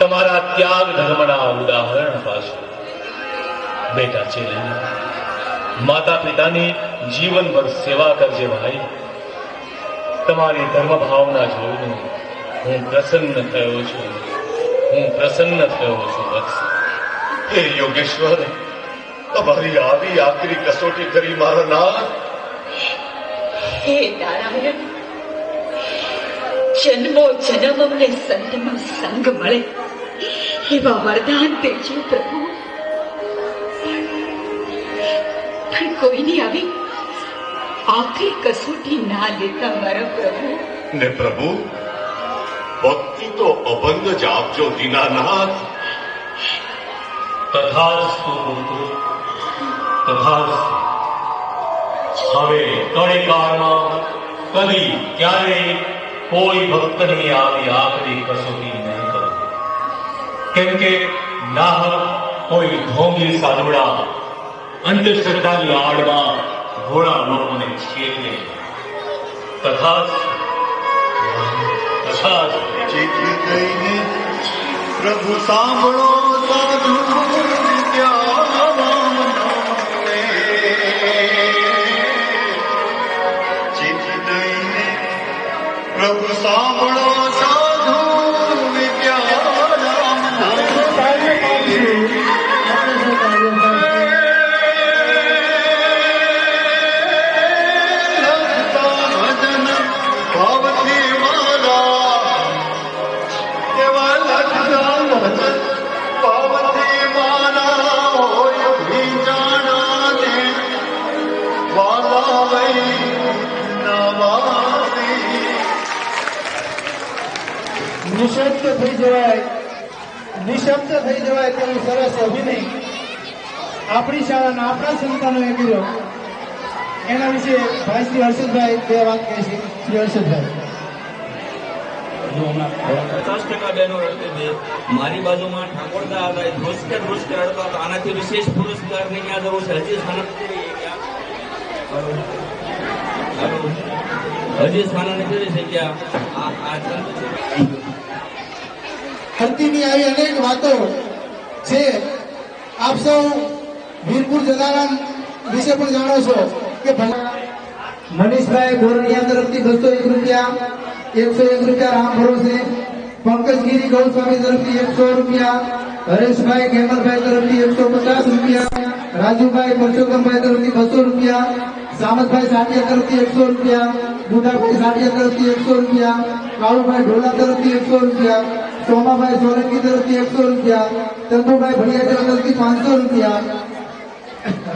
તમારા ત્યાગ ધર્મના ઉદાહરણ પાછળ બેટા છે માતા પિતાની જીવનભર સેવા કરજે ભાઈ. તમારી ધર્મ ભાવના જોઈને હું પ્રસન્ન થયો છું. હું પ્રસન્ન થયો છું વત્સ હે યોગેશ્વર, તમારી આવી આકરી કસોટી કરી મારા નાથ. હે નારાયણ, જન્મો જન્મ અમને સંતનો સંગ મળે. એવા વરદાન દેજો પ્રભુ પણ કોઈની આવી આખરી કસોટી ના લેતા મારા પ્રભુ ને પ્રભુ ભક્તિ તો અબંધ જ આપજો દીનાનાથ તથાસ્તુ પુત્ર તથાસ્તુ હવે કળીકાળમાં કદી ક્યારેય કોઈ ભક્તની આવી આખરી કસોટી નહીં કરો કેમ કે નાહક કોઈ ઢોંગી સાધુડા અંધશ્રદ્ધાની આડમાં ઘોડા લોકોને તથાસ્તુ તથા તથા દઈને પ્રભુ સાંભળો સાધુ. નિશબ્દ થઈ જવાય. નિશબ્દ થઈ જવાય તેવું સરસ અભિનય આપણી શાળાના આપણા સંતાનોએ કર્યો એના વિશે ભાઈ શ્રી હર્ષદભાઈ બે વાત કહે છે. શ્રી હર્ષદભાઈ. પચાસ ટકા બહેનો રડતી હતી મારી બાજુમાં ઠાકોરદા હતા, એ ધ્રુસકે ધ્રુસકે રડતા હતા. આનાથી વિશેષ પુરસ્કારની ક્યાં જરૂર છે. હજી સ્થાનક હજી સ્થાનક નથી થઈ ગયા આ આ ધરતીની આવી અનેક વાતો છે. આપ સૌ વીરપુર જલારામ વિશે પણ જાણો છો કે મનીષભાઈ ગોરડિયા તરફથી બસો એક રૂપિયા, એકસો એક રૂપિયા રામ ભરોસે. પંકજગીરી ગૌસ્વામી તરફથી એકસો રૂપિયા, હરેશભાઈ કેમલભાઈ તરફથી એકસો પચાસ રૂપિયા, રાજુભાઈ પરસોત્તમભાઈ તરફથી બસો રૂપિયા, સામતભાઈ સાટિયા તરફથી એકસો રૂપિયા બુધાભાઈ સાટિયા તરફથી એકસો રૂપિયા, કાળુભાઈ ઢોલા તરફથી એકસો રૂપિયા સોમાભાઈ સોલંકી તરફથી એકસો રૂપિયા ચંદુભાઈ ભડિયા તરફથી પાંચસો રૂપિયા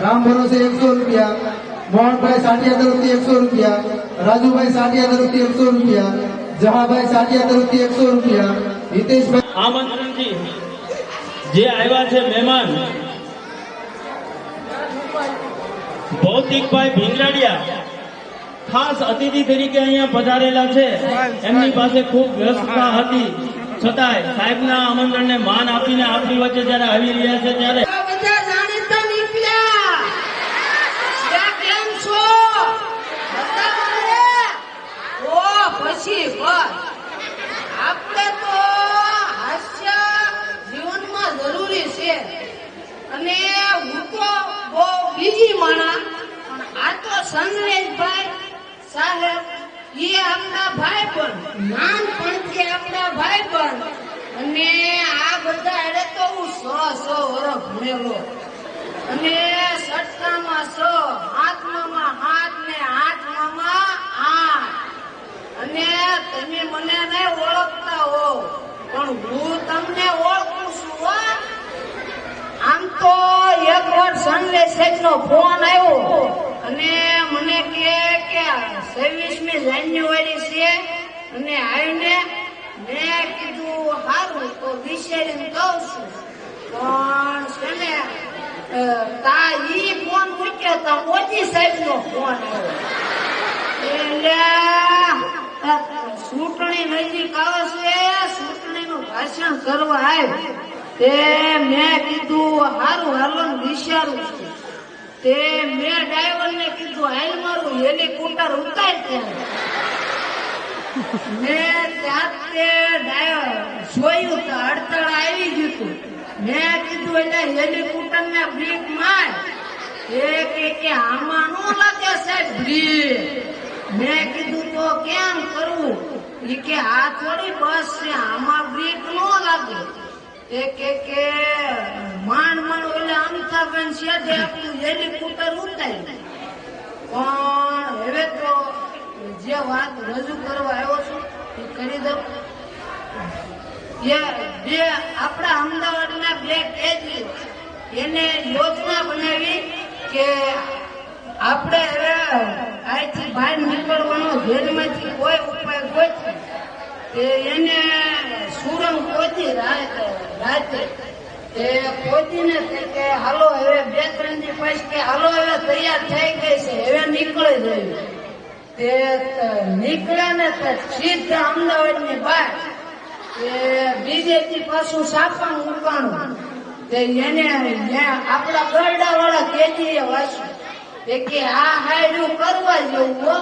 રામ ભરોસે એકસો રૂપિયા મોહનભાઈ સાટિયા તરફથી એકસો રૂપિયા રાજુભાઈ સાટિયા તરફથી એકસો રૂપિયા જહાભાઈ સાટિયા તરફથી એકસો રૂપિયા હિતેશભાઈ આમંત્રણથી જે આવ્યા છે મહેમાન ભૌતિકભાઈ ભીંગરાડિયા ખાસ અતિથિ તરીકે અહીંયા પધારેલા છે એમની પાસે ખૂબ વ્યસ્તતા હતી। છતાંય સાહેબના આમંત્રણને માન આપીને આપણી વચ્ચે જ્યારે આવી રહ્યા છે ત્યારે પછી બસ આપણે તો હાસ્ય જીવનમાં જરૂરી છે અને હું તો બહુ બીજી માણા પણ આ તો સંગ્રેશભાઈ સાહેબ એ આપણા ભાઈ પણ નાનપણથી આપણા ભાઈ પણ અને આ બધા એટલે તો હું સો સો ભણેલો અને સટકામાં સો હાથમાં હાથ ને હાથમાં આઠ. અને તમે મને નહીં ઓળખતા હો, પણ હું તમને ઓળખું છું આમ તો એક વાર સનલેસ નો ફોન આવ્યો અને મને કે કે છવ્વીસમી જાન્યુઆરી છે અને આવીને મેં કીધું સારું તો વિચારીને કહું છું. પણ છે ને તા ઈ ફોન મૂક્યો તા મોદી સાહેબ નો ફોન એટલે ચૂંટણી નજીક આવે છે ચૂંટણીનું ભાષણ કરવા આવ્યો તે મેં કીધું હારું હાલો ને વિચારું છું તે મેં ડ્રાઈવર ને કીધું હાલ મારું હેલિકોપ્ટર ઉતાર ત્યાં મેં ત્યાં જોયું તો અડતાળા મેં કીધું એટલે હેલિકોપ્ટર ને બ્રેક માર. એ કે કે આમાં નો લાગે સાહેબ બ્રેક. મેં કીધું તો કેમ કરવું એ કે આ થોડી બસ છે, આમાં બ્રેક નો લાગે. એ કે કે માંડ માંડ ઓલે અમિતાભેન શેઠે આપણું હેલિકોપ્ટર ઉતાર્યું. પણ હવે તો જે વાત રજૂ કરવા આવ્યો છું, એ કરી દઉં. બે આપણા અમદાવાદના બ્લેક એજ એને યોજના બનાવી કે આપણે અહીંથી બહાર નીકળવાનો જેલમાંથી કોઈ ઉપાય ગોઠવી તે એને સુરંગ પહોંચી રાતે તે પહોંચીને કે હાલો હવે બે ત્રણ દિવસ કે હાલો હવે તૈયાર થઈ ગઈ છે, હવે નીકળી જાય તે નીકળે ને સીધા અમદાવાદની બહાર બીજેથી પાછું સાપણ મૂકવાનું એને આપણા ગરડા વાળા એ વાંચ્યું કે આ હાયડું કરવા જેવું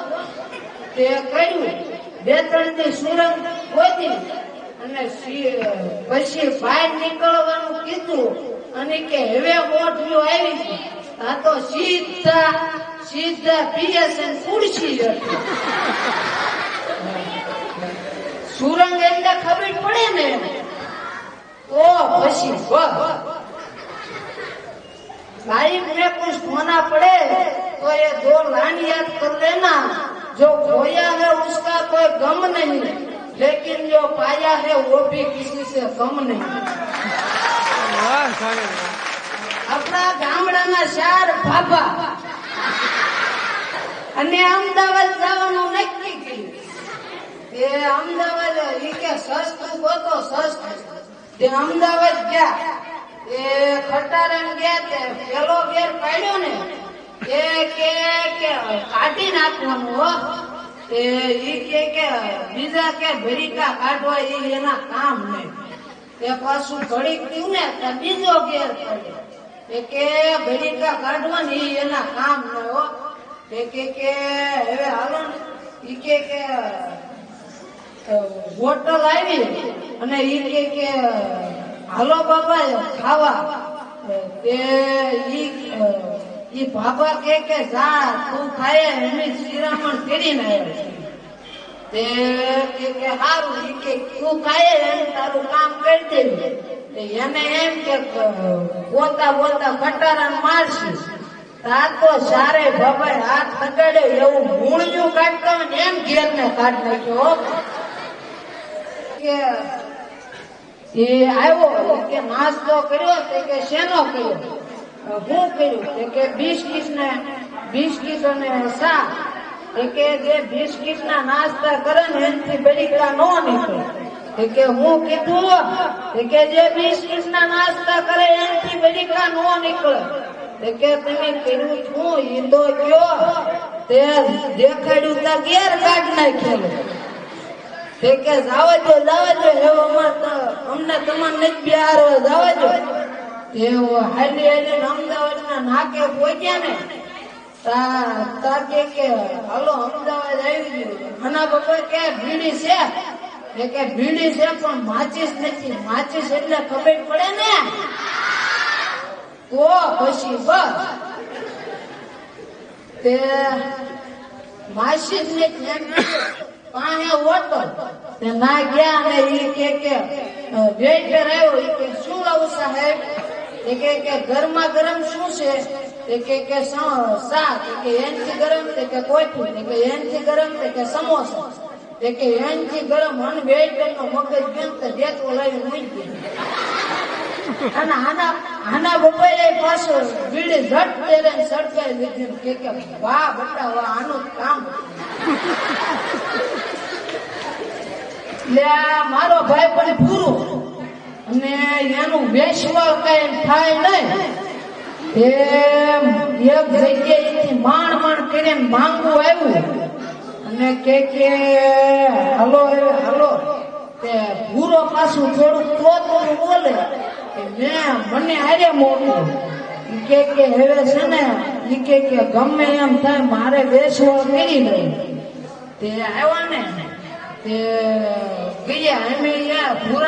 તે કર્યું બે ત્રણ દી સુરંગ ખોદી અને પછી બહાર નીકળવાનું કીધું અને કે હવે ગોઠવ્યું આવી આ તો સીધા સીધા પીએસએન ખુરશી હતી. સુરંગ એટલે ખબર પડે ને તો પછી બસ लाइफ में कुछ होना पड़े तो ये दो लाइन याद कर लेना जो खोया है उसका कोई गम नहीं लेकिन जो पाया है वो भी किसी से कम नहीं આપણા ગામડાના ચાર બાબા અને અમદાવાદ જવાનું નક્કી કર્યું એ અમદાવાદ ઈ કે સસ્તું ગોતો સસ્તું તે અમદાવાદ ગયા, એ ખટારા ગયા તે પેલો ગેર પાડ્યો ને, એ કે કે કાઢી નાખવાનું હો. એ કે કે બીજા કે ભરીકા કાઢવા ઈ એના કામ નહીં એ પાછું ઘડીક થયું ને તો બીજો ગેર પડ્યો. એ કે ભરીકા કાઢવાની એના કામ નહીં હો. તે કે કે, હવે હાલો ને. ઈ કે કે હોટલ આવી અને ઈ કે કે, હાલો બાબા ખાવા. તે ઈ બાબા કે કે, જા, તું ખાય. એમની શિરામણ ફેરીને આવ્યો તે કે કે, હારું. ઈ કે, તું ખાય એમ, તારું કામ કરી દેવું એને એમ કે પોતા પોતા ખટારા મારશી. તા તો સારે બાબા હાથ લગાડ્યો, એવું મૂળજું કાઢતો એમ ઘેર ને કાઢ નાખ્યો. કે, એ આવ્યો કે નાસ્તો કર્યો તે કે શેનો કર્યો? હું કર્યું? તે કે બિસ્કિટ ને, બિસ્કિટ અને સા તે કે જે બિસ્કિટ ના નાસ્તા કરે ને એનાથી બળીકડા નો નીકળે. કે હું કીધું કે જે બિસ્કિટ ના નાસ્તા કરે એનાથી બળીકડા નો નીકળે. કે તમે કર્યું છું તો કયો. તે દેખાડ્યું તા ગેર કાઢ નાખેલું તે કે જાવા જો એવો અમાર અમને તમાર નથી બિહારવા જાવા જો તેઓ હાલી હાલી અમદાવાદ ના નાકે પહોંચ્યા ને, તા કે કે, હાલો, અમદાવાદ આવી ગયું. આના બાપા કે ભીડી છે? એ કે ભીડી છે, પણ માચીસ નથી. માચીસ એટલે ખબર પડે ને. તો પછી બસ. તે માસી ને પાસે ઓટો તે ના ગયા અને એ કે કે વેઇટર આવ્યો. એ કે, શું આવું સાહેબ? એ કે કે, ગરમા ગરમ શું છે? તે કે કે, સ- શાક. તે કે, એનથી ગરમ? તે કે કોઠી તે કે, એનથી ગરમ? તે કે, સમોસા. તે કે, એનથી ગરમ. અને વેઇટર નો મગજ કેમ તે દેતો લઈને મૂકી દીધો. અને આના આના બપોરે પાછો વીડે ઝટ પહેરે સડકાઈ લીધી કે કે, વાહ બટા, વાહ, આનું કામ. મારો ભાઈ પણ પૂરું અને એનું વેચવા કઈ થાય નહીં. એક જગ્યાએથી માણ માણ કરીને માંગવું આવ્યું. અને કે કે, હલો હલો તે ભૂરો પાછું થોડું તો બોલે. મેં મને હારે મોકલું કે કે હવે છે ને, ઈ કે કે ગમે એમ થાય, મારે બેસવા કરી લઈ તે આવ્યા ને, તે બીજા અમે ભૂરા